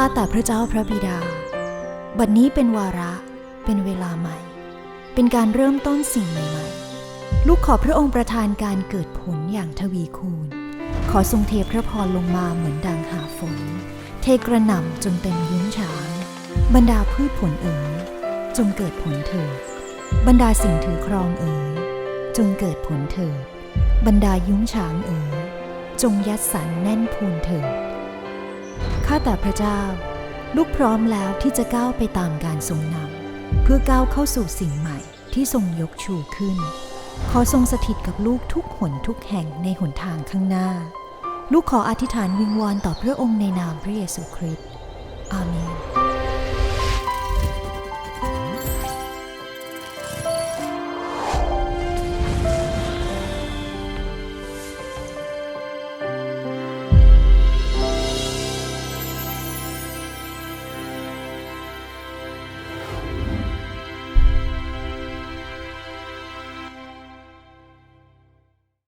ข้าแต่พระเจ้าพระบิดา บัดนี้เป็นวาระเป็นเวลาใหม่ เป็นการเริ่มต้นสิ่งใหม่ๆ ลูกขอพระองค์ประทานการเกิดผลอย่างทวีคูณ ขอทรงเทพระพรลงมาเหมือนดังหาฝน เทกระหน่ำจนเต็มยุ้งฉาง บรรดาพืชผลเอ๋ยจงเกิดผลเถิด บรรดาสิ่งถือครองเอ๋ยจงเกิดผลเถิด บรรดายุ้งฉางเอ๋ยจงยัดสันแน่นพูนเถิด ข้าแต่พระเจ้า ลูกพร้อมแล้วที่จะก้าวไปตามการทรงนำเพื่อก้าวเข้าสู่สิ่งใหม่ที่ทรงยกชูขึ้น ขอทรงสถิตกับลูกทุกหนทุกแห่งในหนทางข้างหน้า ลูกขออธิษฐานวิงวอนต่อพระองค์ในนามพระเยซูคริสต์อาเมน